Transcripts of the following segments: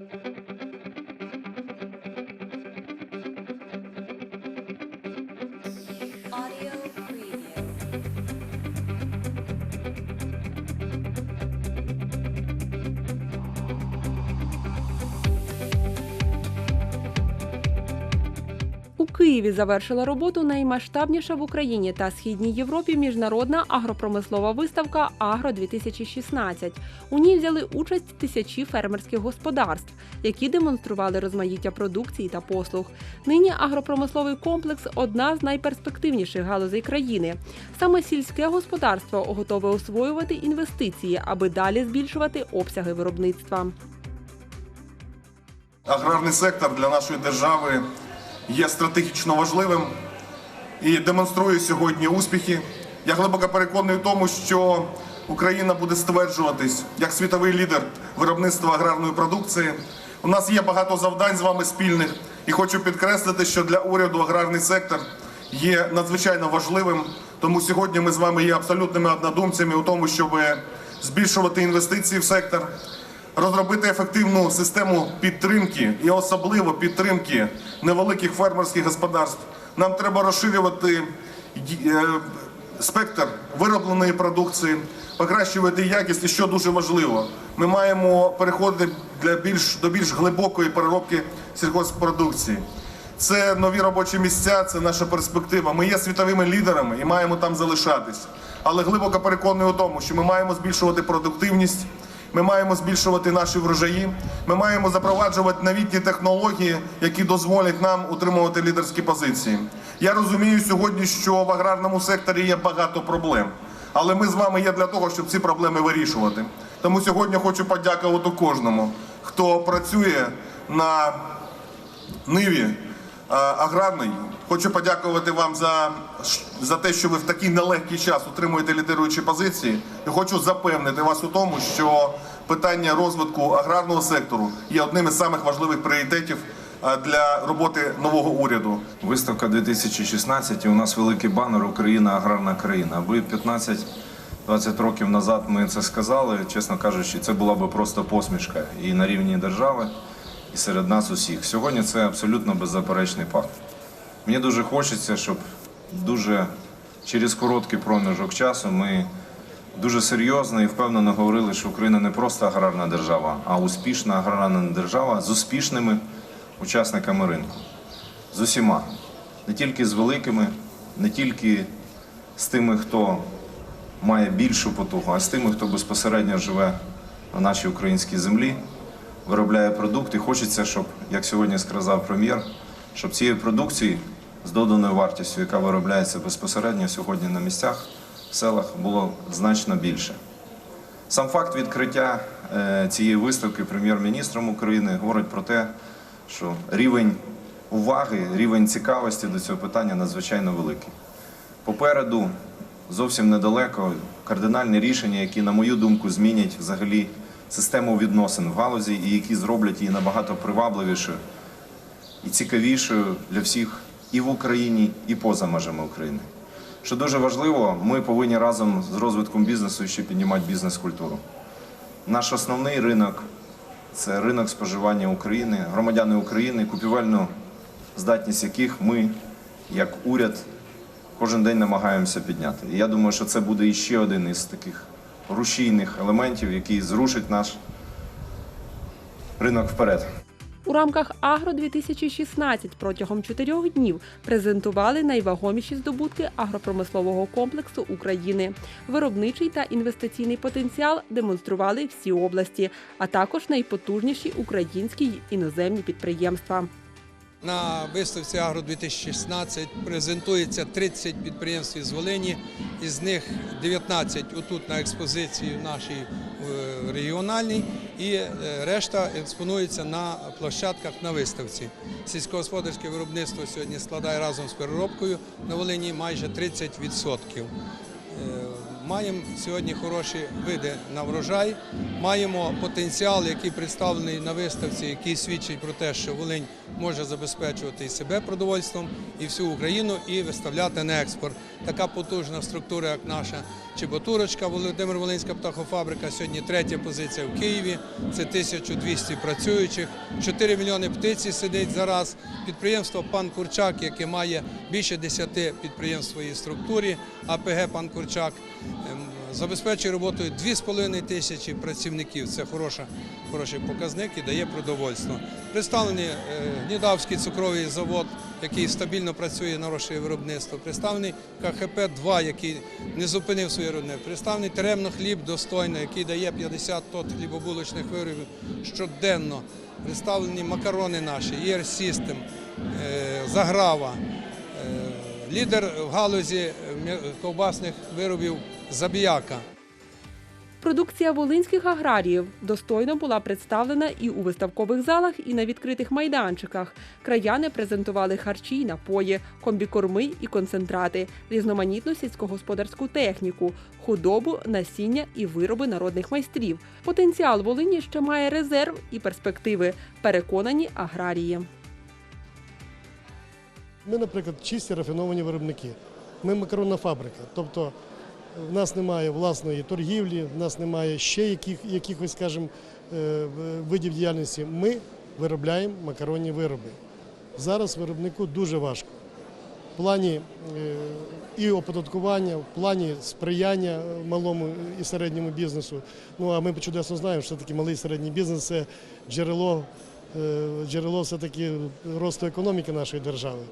thank you Києві завершила роботу наймасштабніша в Україні та східній Європі міжнародна агропромислова виставка Агро 2016 У ній взяли участь тисячі фермерських господарств, які демонстрували розмаїття продукції та послуг. Нині агропромисловий комплекс одна з найперспективніших галузей країни. Саме сільське господарство готове освоювати інвестиції, аби далі збільшувати обсяги виробництва. Аграрний сектор для нашої держави є стратегічно важливим і демонструє сьогодні успіхи. Я глибоко переконаний в тому, що Україна буде стверджуватись як світовий лідер виробництва аграрної продукції. У нас є багато завдань з вами спільних, і хочу підкреслити, що для уряду аграрний сектор є надзвичайно важливим. Тому сьогодні ми з вами є абсолютними однодумцями у тому, щоб збільшувати інвестиції в сектор, розробити ефективну систему підтримки і особливо підтримки невеликих фермерських господарств. Нам треба розширювати е, спектр виробленої продукції, покращувати якість і що дуже важливо. Ми маємо переходити для більш до більш глибокої переробки сільгосппродукції. Це нові робочі місця, це наша перспектива. Ми є світовими лідерами і маємо там залишатись. Але глибоко переконаний у тому, що ми маємо збільшувати продуктивність, ми маємо збільшувати наші врожаї, ми маємо запроваджувати новітні технології, які дозволять нам утримувати лідерські позиції. Я розумію сьогодні, що в аграрному секторі є багато проблем, але ми з вами є для того, щоб ці проблеми вирішувати. Тому сьогодні хочу подякувати кожному, хто працює на ниві аграрної. Хочу подякувати вам за, за те, що ви в такий нелегкий час утримуєте лідируючі позиції. І хочу запевнити вас у тому, що питання розвитку аграрного сектору є одним із самих важливих пріоритетів е, для роботи нового уряду. Виставка 2016 і у нас великий банер Україна аграрна країна. Аби 15-20 років назад ми це сказали, чесно кажучи, це була би просто посмішка і на рівні держави, і серед нас усіх. Сьогодні це абсолютно беззаперечний факт. Мені дуже хочеться, щоб дуже через короткий проміжок часу ми дуже серйозно і впевнено говорили, що Україна не просто аграрна держава, а успішна аграрна держава з успішними учасниками ринку з усіма, не тільки з великими, не тільки з тими, хто має більшу потугу, а з тими, хто безпосередньо живе на нашій українській землі, виробляє продукт. І хочеться, щоб, як сьогодні сказав прем'єр, щоб цієї продукції з доданою вартістю, яка виробляється безпосередньо сьогодні на місцях, в селах, було значно більше. Сам факт відкриття е, цієї виставки прем'єр-міністром України говорить про те, що рівень уваги, рівень цікавості до цього питання надзвичайно великий. Попереду зовсім недалеко кардинальні рішення, які, на мою думку, змінять взагалі систему відносин в галузі і які зроблять її набагато привабливішою і цікавішою для всіх і в Україні, і поза межами України. Що дуже важливо, ми повинні разом з розвитком бізнесу ще піднімати бізнес-культуру. Наш основний ринок це ринок споживання України, громадяни України, купівельну здатність яких ми, як уряд, кожен день намагаємося підняти. І я думаю, що це буде іще один із таких рушійних елементів, який зрушить наш ринок вперед. У рамках Агро 2016 протягом чотирьох днів презентували найвагоміші здобутки агропромислового комплексу України. Виробничий та інвестиційний потенціал демонстрували всі області, а також найпотужніші українські й іноземні підприємства. На виставці Агро 2016 презентується 30 підприємств із Волині, із них 19 отут на експозиції в нашій регіональній, і е, решта експонується на площадках на виставці. Сільськогосподарське виробництво сьогодні складає разом з переробкою на Волині майже 30%. Е, маємо сьогодні хороші види на врожай, маємо потенціал, який представлений на виставці, який свідчить про те, що Волинь може забезпечувати і себе продовольством, і всю Україну, і виставляти на експорт. Така потужна структура, як наша Чеботурочка, Володимир Волинська птахофабрика. Сьогодні третя позиція в Києві. Це 1200 працюючих, 4 мільйони птиці сидить зараз. Підприємство Пан Курчак, яке має більше 10 підприємств в своїй структурі, АПГ Пан Курчак. Забезпечує роботою 2,5 тисячі працівників. Це хороший показник і дає продовольство. Представлений е, Гнідавський цукровий завод, який стабільно працює на гроші виробництво. Представлений КХП-2, який не зупинив своє виробництво. Представлений Теремно хліб достойно, який дає 50 тонн хлібобулочних виробів щоденно. Представлені макарони наші, ER System, е, Заграва. Е, Лідер в галузі ковбасних виробів Забіяка. Продукція волинських аграріїв достойно була представлена і у виставкових залах, і на відкритих майданчиках. Краяни презентували харчі й напої, комбікорми і концентрати, різноманітну сільськогосподарську техніку, худобу, насіння і вироби народних майстрів. Потенціал Волині ще має резерв і перспективи. Переконані аграрії. Ми, наприклад, чисті рафіновані виробники. Ми макаронна фабрика. Тобто в нас немає власної торгівлі, в нас немає ще яких, якихось, скажімо, е, видів діяльності. Ми виробляємо макаронні вироби. Зараз виробнику дуже важко. В плані е, і оподаткування, в плані сприяння малому і середньому бізнесу. Ну а ми чудесно знаємо, що таки малий і середній бізнес це джерело, е, джерело все-таки росту економіки нашої держави.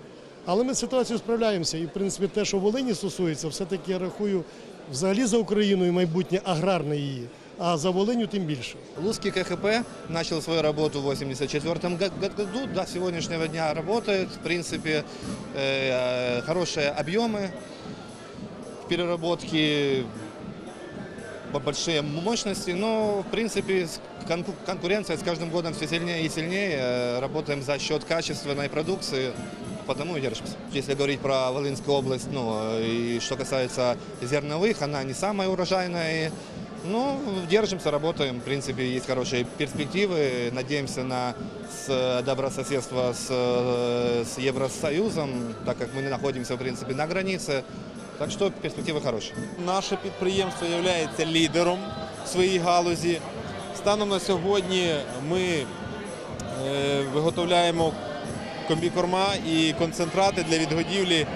Але ми з ситуацією справляємося. І, в принципі, те, що Волині стосується, все-таки я рахую взагалі за Україною майбутнє аграрне її, а за Волиню тим більше. Луцкий КХП начал свою работу в 1984 году, до сегодняшнего дня работает. В принципе, э, хорошие объемы переработки, б- большие мощности, но, в принципе, с- конку- конкуренция с каждым годом все сильнее и сильнее. Э, Работаем за счет качественной продукции, потому и держимся. Если говорить про Волынскую область, ну, э, и что касается зерновых, она не самая урожайная, ну, держимся, работаем. В принципе, есть хорошие перспективы. Надеемся на с- добрососедство с, э, с Евросоюзом, так как мы находимся, в принципе, на границе. Так что перспективы хорошие. Наше підприємство є лідером в своїй галузі. Станом на сьогодні ми е, виготовляємо комбікорма і концентрати для відгодівлі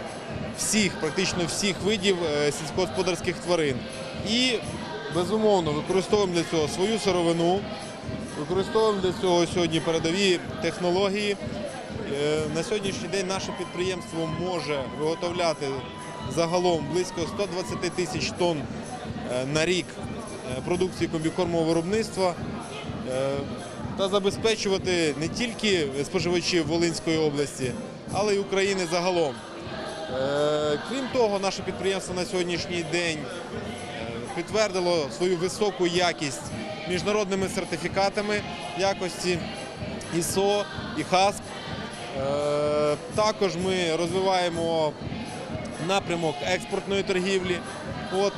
всіх, практично всіх видів е, сільськогосподарських тварин. І безумовно використовуємо для цього свою сировину, використовуємо для цього сьогодні передові технології. Е, На сьогоднішній день наше підприємство може виготовляти загалом близько 120 тисяч тонн е, на рік продукції комбікормового виробництва та забезпечувати не тільки споживачів Волинської області, але й України загалом. Е, Крім того, наше підприємство на сьогоднішній день е, підтвердило свою високу якість міжнародними сертифікатами якості ISO і HASP. Е, Також ми розвиваємо напрямок експортної торгівлі. От,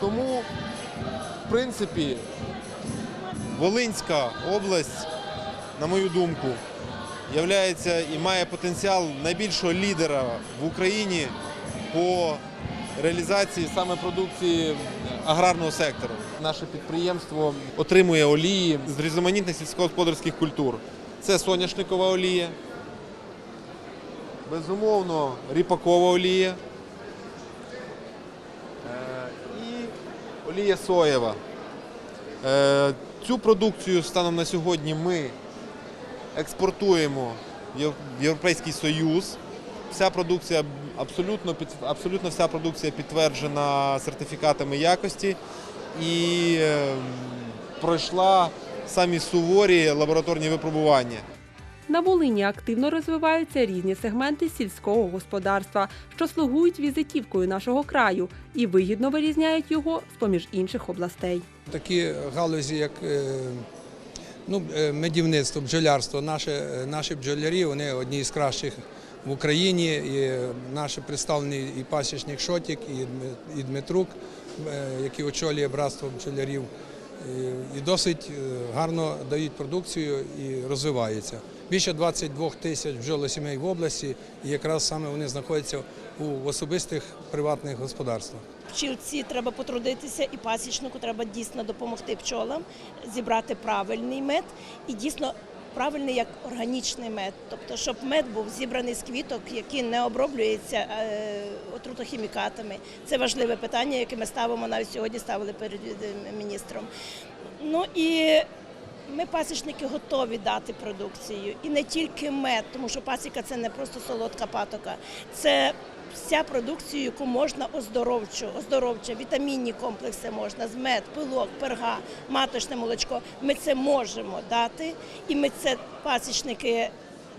тому, в принципі, Волинська область, на мою думку, являється і має потенціал найбільшого лідера в Україні по реалізації саме продукції аграрного сектору. Наше підприємство отримує олії з різноманітних сільськогосподарських культур. Це соняшникова олія, безумовно, ріпакова олія е, і олія соєва. Цю продукцію станом на сьогодні ми експортуємо в Європейський Союз. Вся продукція абсолютно абсолютно вся продукція підтверджена сертифікатами якості і е, пройшла самі суворі лабораторні випробування. На Волині активно розвиваються різні сегменти сільського господарства, що слугують візитівкою нашого краю і вигідно вирізняють його з поміж інших областей. Такі галузі, як е, ну, е, медівництво, бджолярство, наші, е, наші бджолярі, вони одні з кращих в Україні. І наші представлені і пасічник Шотік, і Дмитрук. який очолює братство бджолярів, і- досить гарно дають продукцію і розвиваються. Більше 22 тисяч бджолосімей в області, і якраз саме вони знаходяться у особистих приватних господарствах. Пчілці треба потрудитися, і пасічнику треба дійсно допомогти пчолам зібрати правильний мед і дійсно. Правильний як органічний мед, тобто, щоб мед був зібраний з квіток, які не оброблюються е, отрутохімікатами. Це важливе питання, яке ми ставимо навіть сьогодні ставили перед е, міністром. Ну і ми пасічники готові дати продукцію. І не тільки мед, тому що пасіка це не просто солодка патока, це вся продукція, яку можна оздоровчу, оздоровча, вітамінні комплекси можна, з мед, пилок, перга, маточне молочко. Ми це можемо дати, і ми це пасічники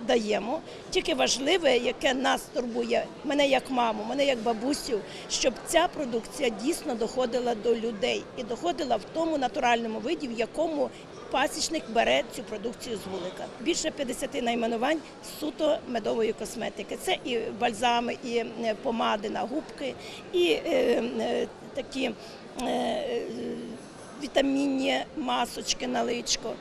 даємо. Тільки важливе, яке нас турбує, мене як маму, мене як бабусю, щоб ця продукція дійсно доходила до людей і доходила в тому натуральному виді, в якому пасічник бере цю продукцію з вулика. Більше 50 найменувань суто медової косметики. Це і бальзами, і е, помади на губки, і е, е, такі. е, е, Вітамінні масочки на личко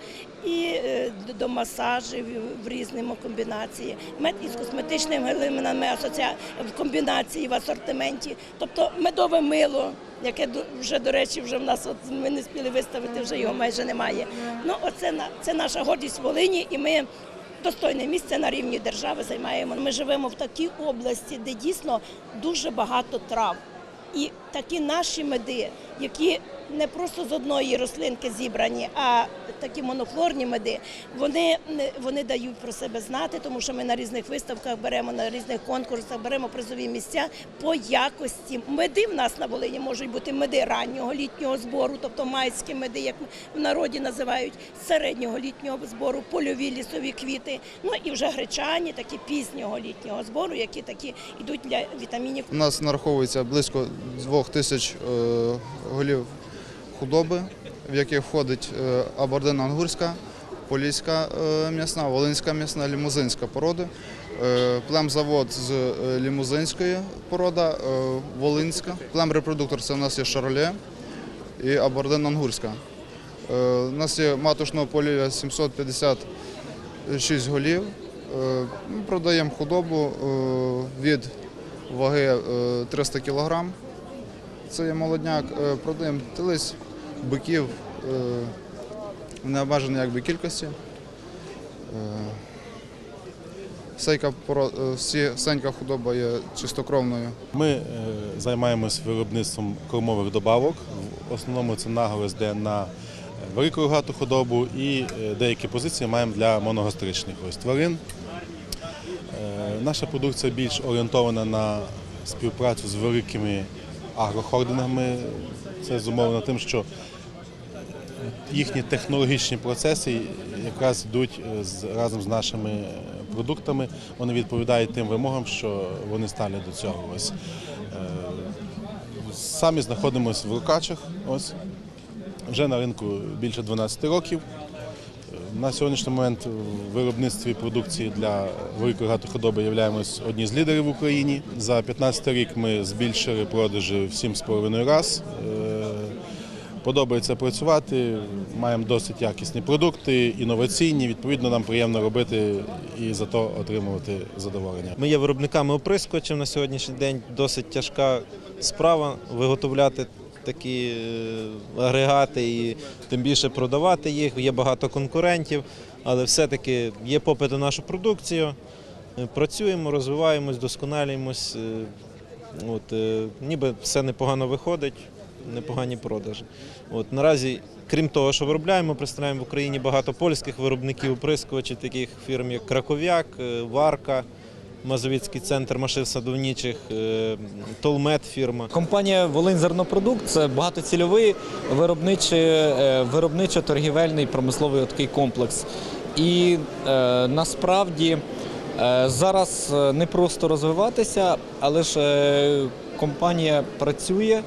і е, до масажів в різному комбінації. Мед із косметичними асоція в комбінації в асортименті. Тобто медове мило, яке вже до речі, вже в нас от ми не спіли виставити, вже його майже немає. Ну оце на це наша гордість Волині, і ми. Достойне місце на рівні держави займаємо. Ми живемо в такій області, де дійсно дуже багато трав. І такі наші меди, які не просто з одної рослинки зібрані, а такі монофлорні меди, вони, вони дають про себе знати, тому що ми на різних виставках беремо, на різних конкурсах беремо призові місця по якості. Меди в нас на Волині можуть бути меди раннього літнього збору, тобто майські меди, як в народі називають, середнього літнього збору, польові лісові квіти. Ну і вже гречані, такі пізнього літнього збору, які такі йдуть для вітамінів У нас нараховується близько двох тисяч е, голів худоби, в яких входить е, абордино-ангурська, поліська е, м'ясна, волинська м'ясна, лімузинська породи. Племзавод з лімузинської порода, е, волинська. Племрепродуктор це у нас є шароле і абордин-ангурська. Е, У нас є маточного полія 756 голів. Ми продаємо худобу від ваги е, 300 кг. Це є молодняк. Е, Продаємо телись, биків е, в необмеженій якби, кількості. Е, Сейка, е, сенька худоба є чистокровною. Ми е, займаємось виробництвом кормових добавок. В основному це наголос де на велику рогату худобу і е, деякі позиції маємо для моногастричних ось тварин. Е, Наша продукція більш орієнтована на співпрацю з великими агрохолдингами. Це зумовлено тим, що їхні технологічні процеси якраз йдуть е, разом з нашими продуктами. Вони відповідають тим вимогам, що вони стали до цього. Ось. Е, Самі знаходимося в Лукачах. Ось. Вже на ринку більше 12 років. На сьогоднішній момент в виробництві продукції для великої худоби являємось одні з лідерів в Україні. За 15 рік ми збільшили продажі в 7,5 раз. Е, Подобається працювати, маємо досить якісні продукти, інноваційні. Відповідно, нам приємно робити і за то отримувати задоволення. Ми є виробниками оприскувачів на сьогоднішній день. Досить тяжка справа виготовляти такі е, агрегати і тим більше продавати їх. Є багато конкурентів, але все-таки є попит на нашу продукцію. Е, Працюємо, розвиваємось, досконалюємось. Е, ніби все непогано виходить, непогані продажі. От, наразі, крім того, що виробляємо, представляємо в Україні багато польських виробників оприскувачів, таких фірм, як Краков'як, Варка. Мазовіцький центр машин садовничих, е, Толмет фірма. Компанія Волинь Зернопродукт це багатоцільовий е, виробничо-торгівельний промисловий такий комплекс. І е, насправді е, зараз е, не просто розвиватися, але ж е, компанія працює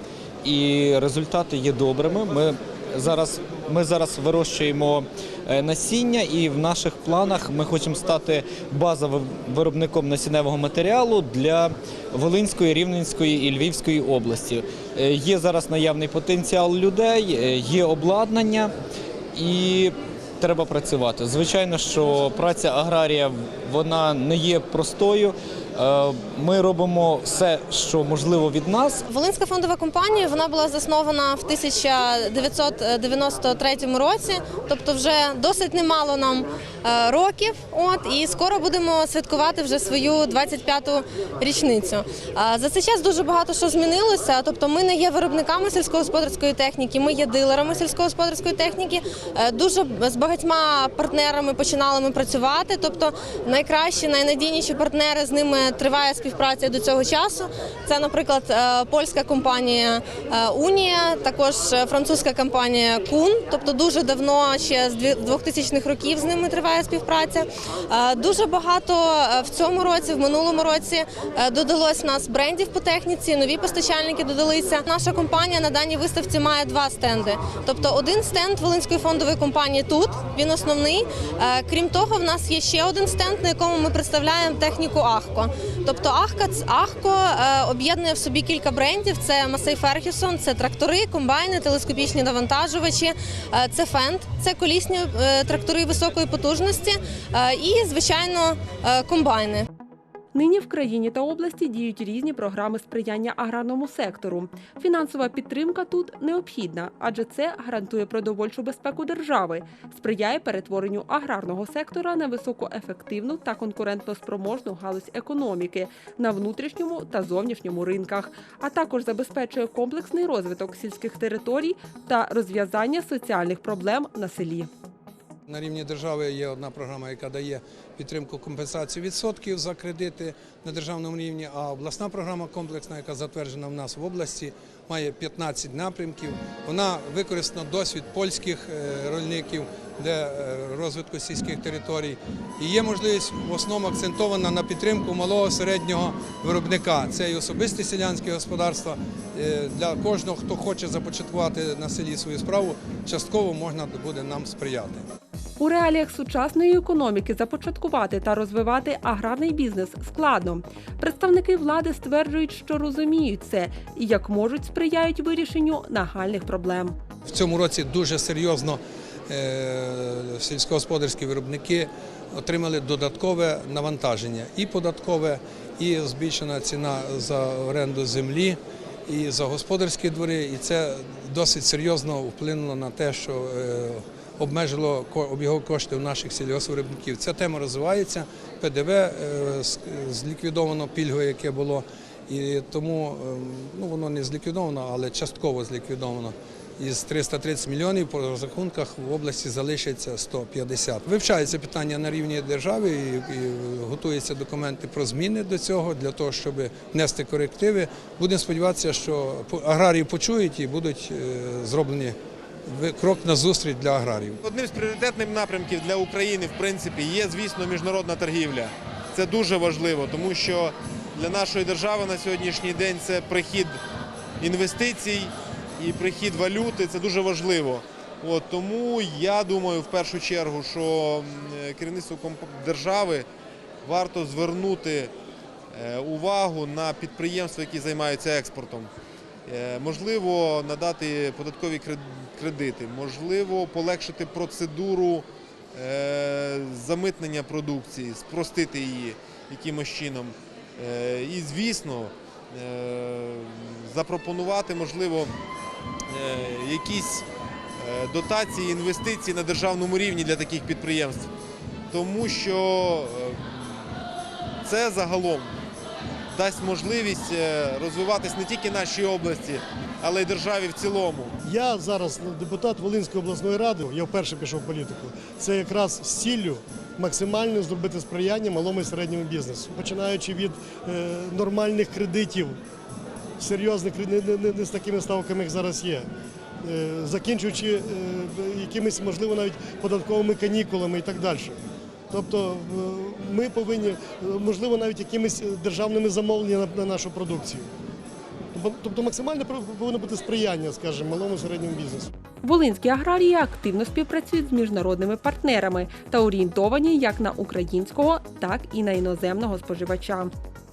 і результати є добрими. Ми зараз, ми зараз вирощуємо насіння, і в наших планах ми хочемо стати базовим виробником насінневого матеріалу для Волинської, Рівненської і Львівської області. Е, Є зараз наявний потенціал людей, е, є обладнання і треба працювати. Звичайно, що праця аграрія вона не є простою. Е, Ми робимо все, що можливо від нас, Волинська фондова компанія вона була заснована в 1993 році, тобто вже досить немало нам е, років. От і скоро будемо святкувати вже свою 25-ту річницю. Е, За цей час дуже багато що змінилося. Тобто, ми не є виробниками сільськогосподарської техніки, ми є дилерами сільськогосподарської техніки. Дуже з багатьма партнерами починали ми працювати. Тобто, найкращі, найнадійніші партнери з ними триває співпраця до цього часу. Це, наприклад, е, польська компанія е, Унія, також е, французька компанія Кун. Тобто дуже давно, ще з 2000-х років з ними триває співпраця. Дуже багато в цьому році, в минулому році додалось нас брендів по техніці, нові постачальники додалися. Наша компанія на даній виставці має два стенди. Тобто один стенд Волинської фондової компанії тут, він основний. Крім того, в нас є ще один стенд, на якому ми представляємо техніку Ахко. Тобто Ахко е, об'єднує в собі кілька брендів: це Масей Фергюсон, це трактори, комбайни, телескопічні навантажувачі, е, це фенд, це колісні е, трактори високої потужності і, звичайно, комбайни. Нині в країні та області діють різні програми сприяння аграрному сектору. Фінансова підтримка тут необхідна, адже це гарантує продовольчу безпеку держави, сприяє перетворенню аграрного сектора на високоефективну та конкурентноспроможну галузь економіки на внутрішньому та зовнішньому ринках, а також забезпечує комплексний розвиток сільських територій та розв'язання соціальних проблем на селі. На рівні держави є одна програма, яка дає підтримку компенсацію відсотків за кредити на державному рівні. А обласна програма комплексна, яка затверджена в нас в області, має 15 напрямків. Вона використана досвід польських е, рольників де е, розвитку сільських територій. І є можливість в основному акцентована на підтримку малого середнього виробника. Це і особисті селянські господарства. Е, Для кожного, хто хоче започаткувати на селі свою справу, частково можна буде нам сприяти. У реаліях сучасної економіки започаткувати та розвивати аграрний бізнес складно. Представники влади стверджують, що розуміють це і як можуть сприяють вирішенню нагальних проблем. В цьому році дуже серйозно е, сільськогосподарські виробники отримали додаткове навантаження і податкове, і збільшена ціна за оренду землі, і за господарські двори. І це досить серйозно вплинуло на те, що е, обмежило обігові кошти у наших сільгоспвиробників. Ця тема розвивається. ПДВ е, зліквідовано пільгове, яке було. І тому е, ну, воно не зліквідовано, але частково зліквідовано. Із 330 мільйонів по розрахунках в області залишиться 150. Вивчається питання на рівні держави і, і готуються документи про зміни до цього для того, щоб внести корективи. Будемо сподіватися, що аграрії почують і будуть е, зроблені крок на зустріч для аграріїв. Одним з пріоритетних напрямків для України, в принципі, є, звісно, міжнародна торгівля. Це дуже важливо, тому що для нашої держави на сьогоднішній день це прихід інвестицій і прихід валюти. Це дуже важливо. От, тому я думаю, в першу чергу, що м, керівництву комп- держави варто звернути е, увагу на підприємства, які займаються експортом. Е, Можливо, надати податкові кред- кредити, можливо, полегшити процедуру е, замитнення продукції, спростити її якимось чином. Е, І, звісно, е, запропонувати, можливо, якісь дотації, інвестиції на державному рівні для таких підприємств. Тому що це загалом дасть можливість е, розвиватись не тільки нашій області, але й державі в цілому. Я зараз депутат Волинської обласної ради, я вперше пішов в політику. Це якраз з ціллю максимально зробити сприяння малому і середньому бізнесу, починаючи від е, нормальних кредитів, серйозних не, з такими ставками, як зараз є. е, Закінчуючи якимись, можливо, навіть податковими канікулами і так далі. Тобто е, ми повинні, е, можливо, навіть якимись державними замовленнями на, на нашу продукцію. Тобто- Тобто максимально повинно бути сприяння, скажімо, малому середньому бізнесу. Волинські аграрії активно співпрацюють з міжнародними партнерами та орієнтовані як на українського, так і на іноземного споживача.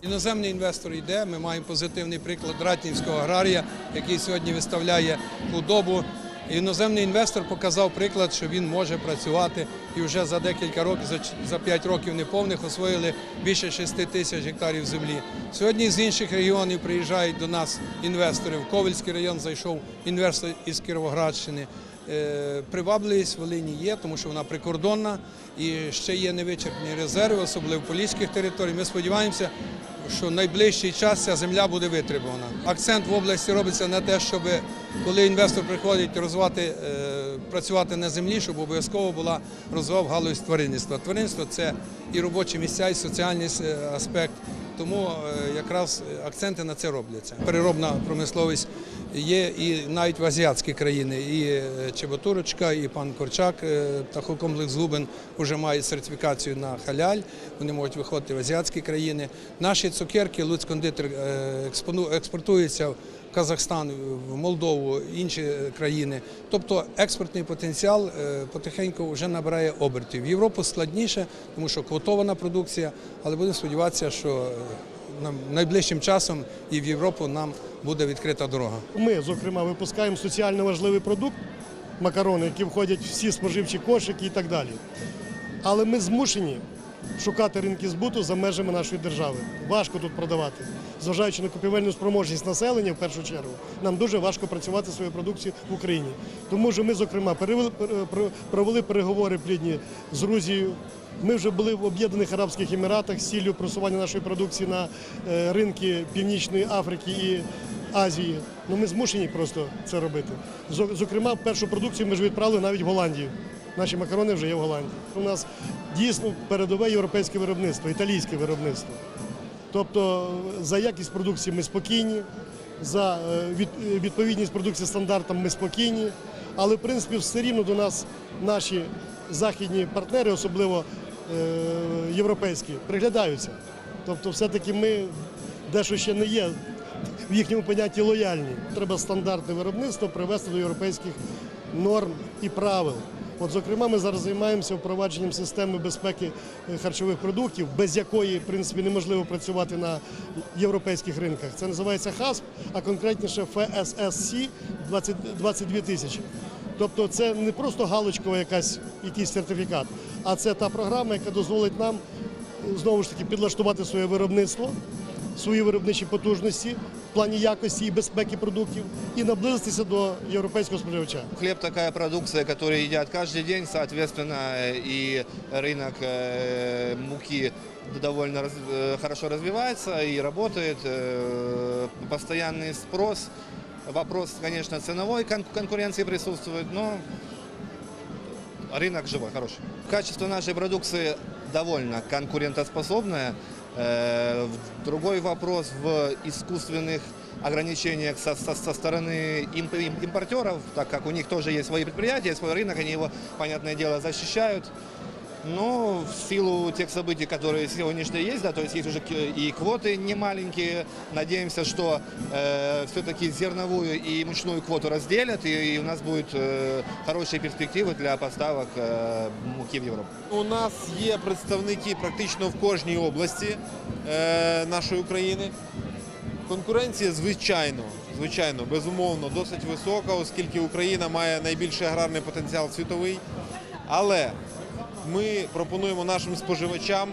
Іноземний інвестор йде. Ми маємо позитивний приклад Ратнівського аграрія, який сьогодні виставляє худобу. Іноземний інвестор показав приклад, що він може працювати і вже за декілька років, за ч- за 5 років неповних освоїли більше 6 тисяч гектарів землі. Сьогодні з інших регіонів приїжджають до нас інвестори. В Ковельський район зайшов інвестор із Кіровоградщини. Е, Привабливість Волині є, тому що вона прикордонна і ще є невичерпні резерви, особливо поліських територіях. Ми сподіваємося, що найближчий час ця земля буде витребувана. Акцент в області робиться на те, щоб коли інвестор приходить розвивати, е, працювати на землі, щоб обов'язково була розвивав галузь тваринництва. Тваринництво це і робочі місця, і соціальний е, аспект. Тому якраз акценти на це робляться. Переробна промисловість є і навіть в азіатські країни. І е, Чеботурочка, і пан Корчак, е, птахокомплекс Губин вже мають сертифікацію на халяль. Вони можуть виходити в азіатські країни. Наші цукерки, Луць кондитер е, експортуються в Казахстан, в Молдову, інші країни. Тобто експортний потенціал потихеньку вже набирає обертів. В Європу складніше, тому що квотована продукція, але будемо сподіватися, що найближчим часом і в Європу нам буде відкрита дорога. Ми, зокрема, випускаємо соціально важливий продукт макарони, які входять в всі споживчі кошики і так далі. Але ми змушені шукати ринки збуту за межами нашої держави. Важко тут продавати. Зважаючи на купівельну спроможність населення, в першу чергу, нам дуже важко працювати свою продукцію в Україні. Тому що ми, зокрема, перевели- провели переговори плідні з Грузією. Ми вже були в Об'єднаних Арабських Еміратах з ціллю просування нашої продукції на е, ринки Північної Африки і Азії. Ну ми змушені просто це робити. Зокрема, першу продукцію ми ж відправили навіть в Голландію. Наші макарони вже є в Голландії. У нас дійсно передове європейське виробництво, італійське виробництво. Тобто за якість продукції ми спокійні, за е, е, відповідність продукції стандартам ми спокійні, але в принципі все рівно до нас наші західні партнери, особливо е, європейські, приглядаються. Тобто, все-таки ми дещо ще не є в їхньому понятті лояльні. Треба стандартне виробництво привести до європейських норм і правил. От, зокрема, ми зараз займаємося впровадженнем системи безпеки е, харчових продуктів, без якої, в принципі, неможливо працювати на європейських ринках. Це називається ХАСП, а конкретніше ФССC 20 22 тисячі. Тобто це не просто галочкова якась, якийсь сертифікат, а це та програма, яка дозволить нам е, знову ж таки підлаштувати своє виробництво, свої виробничі потужності в плані якості і безпеки продуктів і наблизитися до європейського споживача. Хлеб такая продукция, которую едят каждый день, соответственно, э, и рынок э, муки довольно раз- э, хорошо развивается и работает, э, постоянный спрос. Вопрос, конечно, ценовой кон- конкуренции присутствует, но рынок живой, хороший. Качество нашей продукции довольно конкурентоспособное. Э, Другой вопрос в искусственных ограничениях со, со- со стороны имп- им- импортеров, так как у них тоже есть свои предприятия, свой рынок, они его, понятное дело, защищают. Но в силу тех событий, которые сегодняшние есть, да, то есть есть уже к- и квоты немаленькие, надеемся, что все-таки зерновую и мучную квоту разделят, и, и у нас будут э, хорошие перспективы для поставок э, муки в Европу. У нас є представники практично в кожній області е, нашої України. Конкуренція, звичайно, звичайно, безумовно, досить висока, оскільки Україна має найбільший аграрний потенціал світовий. Але ми пропонуємо нашим споживачам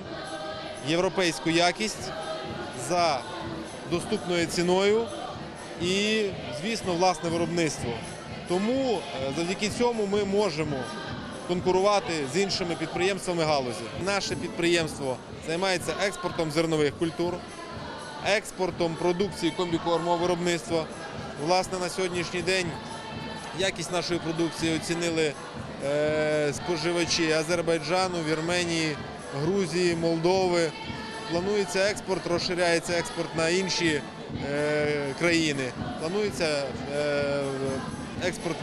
європейську якість за доступною ціною і, звісно, власне виробництво. Тому е, завдяки цьому ми можемо конкурувати з іншими підприємствами галузі. Наше підприємство займається експортом зернових культур, експортом продукції комбікормового виробництва. Власне, на сьогоднішній день якість нашої продукції оцінили споживачі Азербайджану, Вірменії, Грузії, Молдови. Планується експорт, розширяється експорт на інші е, країни. Планується е, експорт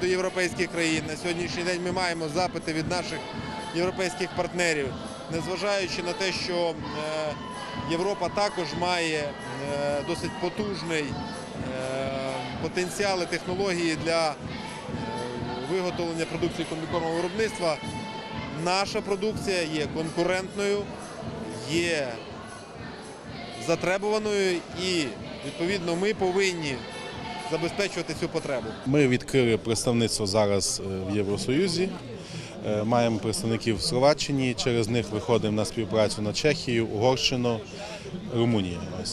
до європейських країн. На сьогоднішній день ми маємо запити від наших європейських партнерів, незважаючи на те, що е, Європа також має е, досить потужний е, потенціал і технології для е, виготовлення продукції комбікормового виробництва. Наша продукція є конкурентною, є затребуваною і відповідно ми повинні забезпечувати цю потребу. Ми відкрили представництво зараз е, в Євросоюзі. Е, Маємо представників в Словаччині, через них виходимо на співпрацю на Чехію, Угорщину, Румунію. Е,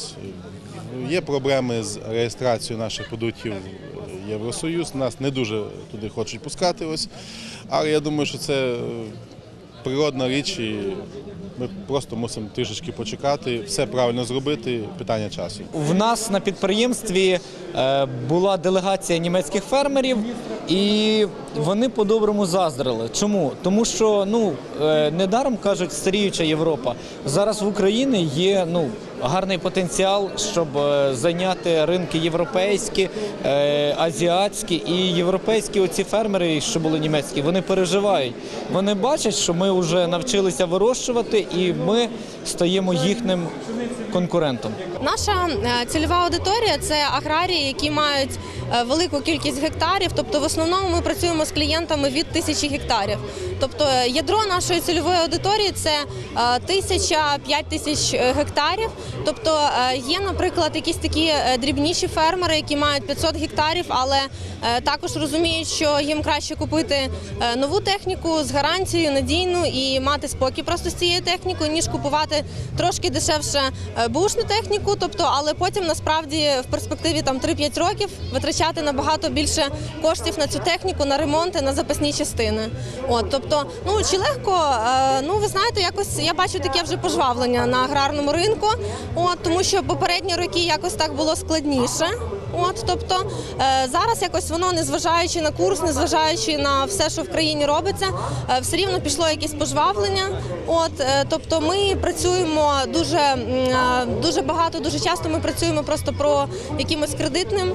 Є проблеми з реєстрацією наших продуктів Євросоюз. Нас не дуже туди хочуть пускати. Ось. Але я думаю, що це е, природна річ, і ми просто мусимо трішечки почекати, все правильно зробити, питання часу. В нас на підприємстві е, була делегація німецьких фермерів, і вони по-доброму заздрили. Чому? Тому що ну е, недаром кажуть старіюча Європа. Зараз в Україні є ну гарний потенціал, щоб е, зайняти ринки європейські, е, азіатські і європейські. Оці фермери, що були німецькі, вони переживають. Вони бачать, що ми вже навчилися вирощувати, і ми стаємо їхнім конкурентом. Наша е, цільова аудиторія це аграрії, які мають велику кількість гектарів. Тобто, в основному ми працюємо з клієнтами від тисячі гектарів. Тобто, е, ядро нашої цільової аудиторії це е, тисяча п'ять тисяч е, гектарів. Тобто є, наприклад, якісь такі дрібніші фермери, які мають 500 гектарів, але також розуміють, що їм краще купити нову техніку з гарантією надійну і мати спокій просто з цією технікою, ніж купувати трошки дешевше бушну техніку. Тобто, але потім насправді в перспективі там 3-5 років витрачати набагато більше коштів на цю техніку, на ремонти, на запасні частини. От, тобто, ну чи легко, Е, ну ви знаєте, якось я бачу таке вже пожвавлення на аграрному ринку. От тому, що попередні роки якось так було складніше. От, тобто е, зараз якось воно, незважаючи на курс, незважаючи на все, що в країні робиться, е, все рівно пішло якесь пожвавлення. От, е, тобто ми працюємо дуже, дуже багато, дуже часто ми працюємо просто про якимось кредитним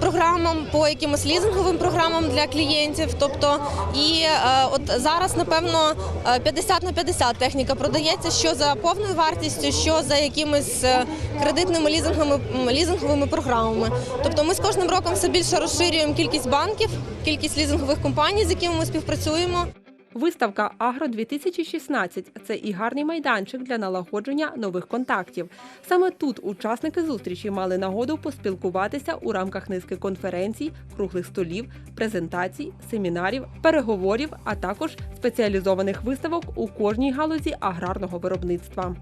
програмам, по якимось лізинговим програмам для клієнтів. Тобто, і от зараз, напевно, е, 50 на 50 техніка продається, що за повною вартістю, що за якимись кредитними лізинговими, лізинговими програмами. Тобто ми з кожним роком все більше розширюємо кількість банків, кількість лізингових компаній, з якими ми співпрацюємо. Виставка Агро 2016 це і гарний майданчик для налагодження нових контактів. Саме тут учасники зустрічі мали нагоду поспілкуватися у рамках низки конференцій, круглих столів, презентацій, семінарів, переговорів, а також спеціалізованих виставок у кожній галузі аграрного виробництва.